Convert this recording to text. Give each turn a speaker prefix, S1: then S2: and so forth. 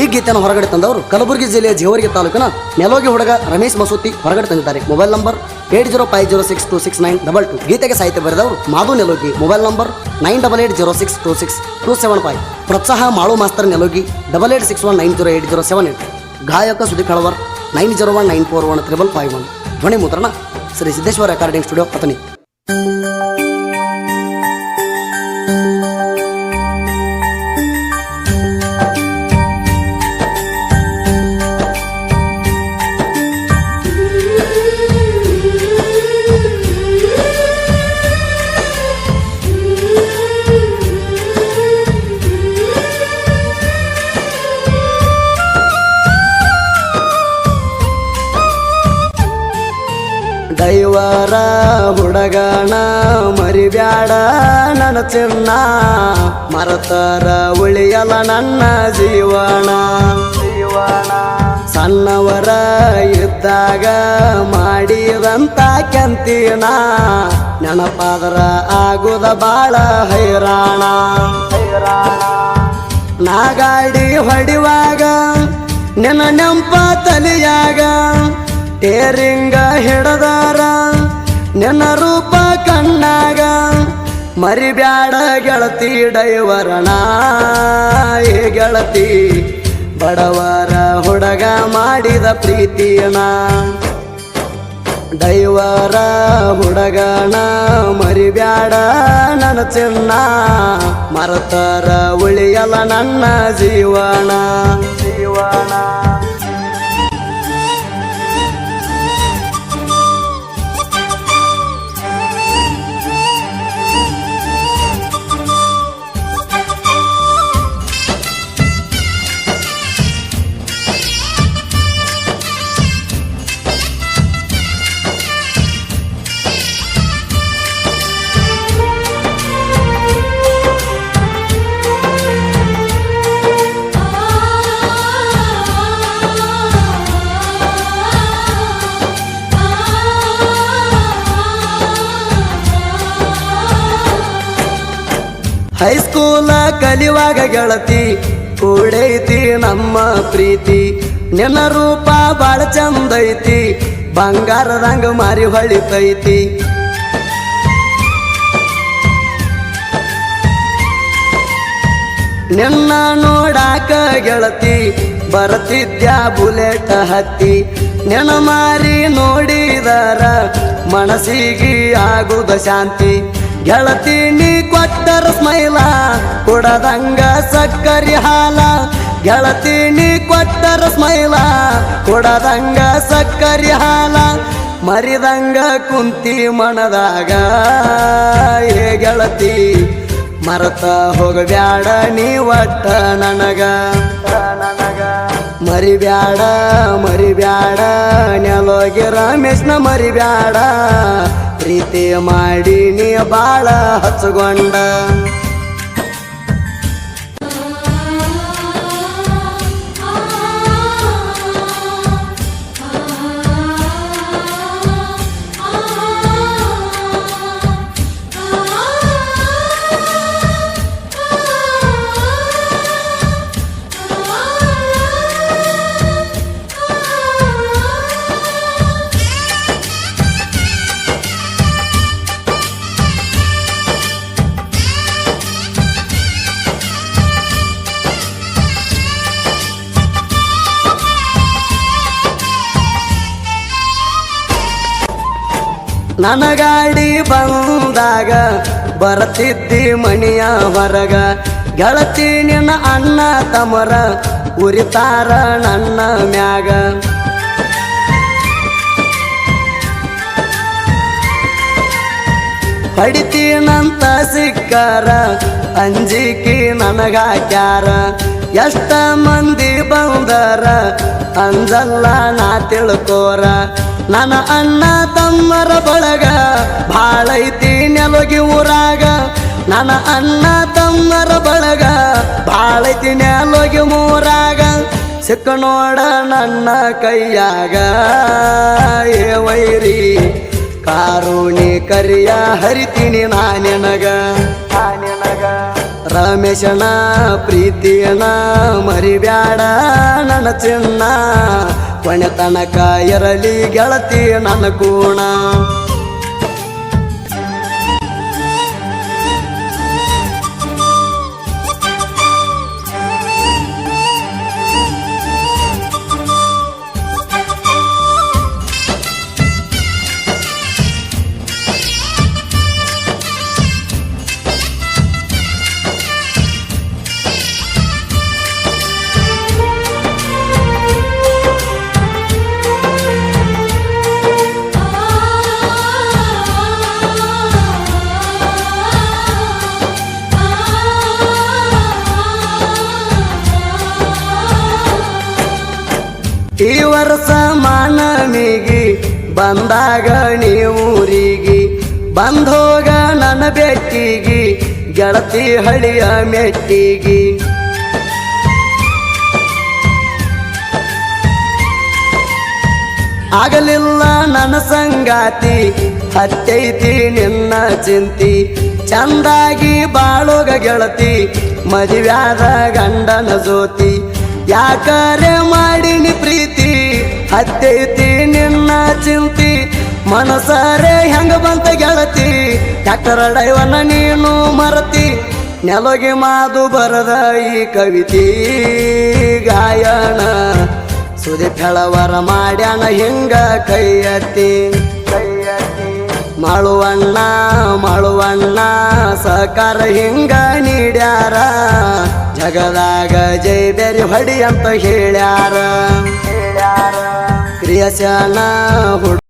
S1: ಈ ಗೀತೆಯನ್ನು ಹೊರಗಡೆ ತಂದವರು ಕಲಬುರಗಿ ಜಿಲ್ಲೆಯ ಜೇವರಿಗೆ ತಾಲೂಕಿನ ನೆಲೋಗಿ ಹುಡುಗ ರಮೇಶ್ ಮಸೂತಿ ಹೊರಗಡೆ ತಂದಿದ್ದಾರೆ. Mobile number eight zero five zero six two six nine double two. ಗೀತೆಗೆ ಸಾಹಿತ್ಯ ಬರೆದವರು Madhu Nelogi. Mobile number nine double eight zero six two six two seven five. ಪ್ರೋತ್ಸಾಹ Malu master Nelogi, double eight six one nine zero eight zero seven eight. ಗಾಯಕ Sudeep Kalavar nine zero one nine four one triple five one. ಧ್ವನಿ ಮುದ್ರಣ Shri Siddeshwara recording studio ಪತನಿ ದೈವರ ಹುಡಗಣ ಮರಿಬ್ಯಾಡ ನನ್ನ ಚಿನ್ನ. ಮರತರ ಉಳಿಯಲ ನನ್ನ ಜೀವನ. ಜೀವನ ಸಣ್ಣವರ ಇದ್ದಾಗ ಮಾಡಿದಂತ ಕೆಂತೀನ. ನೆನಪಾದರ ಆಗುದ ಬಾಳ ಹೈರಾಣ. ಹೈರಾಣ ನಾ ಗಾಡಿ ಹೊಡಿವಾಗ ನೆನ ನೆಂಪ ತಲಿಯಾಗ. ಟೇರಿಂಗ ಹಿಡದಾರ, ನಿನ್ನ ರೂಪ ಕಣ್ಣಾಗ, ಮರಿಬ್ಯಾಡ ಗೆಳತಿ ಡೈವರಣ. ಏ ಗೆಳತಿ, ಬಡವರ ಹುಡುಗ ಮಾಡಿದ ಪ್ರೀತಿಯಣ ದೈವರ ಮರಿ ಮರಿಬ್ಯಾಡ ನನ್ನ ಚಿನ್ನ. ಮರತರ ಉಳಿಯಲ ನನ್ನ ಜೀವನ ಜೀವನ. ಹೈಸ್ಕೂಲ ಕಲಿಯುವಾಗ ಗೆಳತಿ ಕೂಡೈತಿ ನಮ್ಮ ಪ್ರೀತಿ. ನಿನ್ನ ರೂಪ ಬಾಳ ಚಂದೈತಿ ಬಂಗಾರದಂಗ ಮಾರಿ ಹೊಳಿತೈತಿ. ನಿನ್ನ ನೋಡಾಕ ಗೆಳತಿ, ಬರತಿದ್ಯ ಬುಲೆಟ್ ಹತ್ತಿ. ನೆನ ಮಾರಿ ನೋಡಿದರ ಮನಸ್ಸಿಗೆ ಆಗುದ ಶಾಂತಿ. ಗೆಳತಿ ನೀ ಕೊಟ್ಟರ ಸ್ಮೈಲ, ಕೊಡದಂಗ ಸಕ್ಕರಿ ಹಾಲ. ಗೆಳತೀನಿ ಕೊಟ್ಟರ ಸ್ಮೈಲ, ಕೊಡದಂಗ ಸಕ್ಕರಿ ಹಾಲ. ಮರಿದಂಗ ಕುಂತಿ ಮಣದಾಗ ಏ ಗೆಳತಿ, ಮರತ ಹೋಗಬ್ಯಾಡ ನೀ ಒಟ್ಟ ನನಗ. ಮರಿಬ್ಯಾಡ ಮರಿಬ್ಯಾಡ, ನೆಲೋಗಿ ರಮೇಶ್ನ ಮರಿಬ್ಯಾಡ. ಪ್ರೀತಿ ಮಾಡಿ ನೀ ಬಾಳ ಹಚ್ಚಗೊಂಡ. ನನ್ನ ಗಾಡಿ ಬಂದಾಗ ಬರತಿದ್ದಿ ಮಣಿಯ ಹೊರಗ ಗೆಳತಿ ನಿನ್ನ ಅಣ್ಣ ತಮರ ಉರಿತಾರ ನನ್ನ ಮ್ಯಾಗ. ಪಡಿತೀನಂತ ಸಿಕ್ಕಾರ, ಅಂಜಿಕಿ ನನಗಾಕ್ಯಾರ. ಎಷ್ಟ ಮಂದಿ ಬಂದರ? ಅಂದಲ್ಲ ನಾ ತಿಳ್ಕೋರ. ನನ್ನ ಅಣ್ಣ ತಮ್ಮರ ಬಳಗ ಬಾಳೈತಿ ನೆಲಗಿ ಊರಾಗ. ನನ್ನ ಅಣ್ಣ ತಮ್ಮರ ಬಳಗ ಬಾಳೈತಿ ನೆಲಗಿ ಮೂರಾಗ. ಸಿಕ್ಕ ನೋಡ ನನ್ನ ಕೈಯಾಗ ಏ ವೈರಿ. ಕಾರುಣಿ ಕರಿಯ ಹರಿತೀನಿ ನಾನೆನಗ ನಾನೆನಗ ಪ್ರೀತಿಯಣ್ಣ ಮರಿಬ್ಯಾಡ ನನ್ನ ಚಿನ್ನ. ಕೊನೆ ತನಕ ಇರಲಿ ಗೆಳತಿ ನನ್ನ ಕೂಣ. ಈ ವರ್ಷ ಮಾನಮಿಗಿ ಬಂದಾಗ ನೀವೂರಿಗೆ ಬಂದೋಗ ನನ್ನ ಬೆಟ್ಟಿಗೆ, ಗೆಳತಿ ಹಳಿಯ ಮೆಟ್ಟಿಗಿ. ಆಗಲಿಲ್ಲ ನನ್ನ ಸಂಗಾತಿ, ಹತ್ತೈತಿ ನಿನ್ನ ಚಿಂತಿ. ಚಂದಾಗಿ ಬಾಳೋಗ ಗೆಳತಿ, ಮದುವ್ಯಾದ ಗಂಡನ ಜೋತಿ ಯಾಕರೆ ಮಾಡಿನಿ ಪ್ರೀತಿ? ಹತ್ತೈತಿ ನಿನ್ನ ಚಿಂತಿ. ಮನಸಾರೆ ಹೆಂಗ ಬಂತ ಗೆಳತಿ? ಡಾಕ್ಟರ್ ಡೈವನ ನೀನು ಮರತಿ. ನೆಲಗೆ ಮಾದು ಬರದ ಈ ಕವಿತಿ ಗಾಯನ. ಸುದಿ ಹೆಳವರ ಮಾಡ್ಯಾನ ಹಿಂಗ ಕೈಯತಿ ಮಾಡುವಣ್ಣ ಮಾಡುವಣ್ಣ ಸಹಕಾರ ಹಿಂಗ ನೀಡ್ಯಾರ. ಜಗದಾಗ ಜೈ ಬೇರಿ ಹೊಡಿ ಅಂತ ಹೇಳ್ಯಾರ. ಕ್ರಿಯಶನ ಹುಡುಗ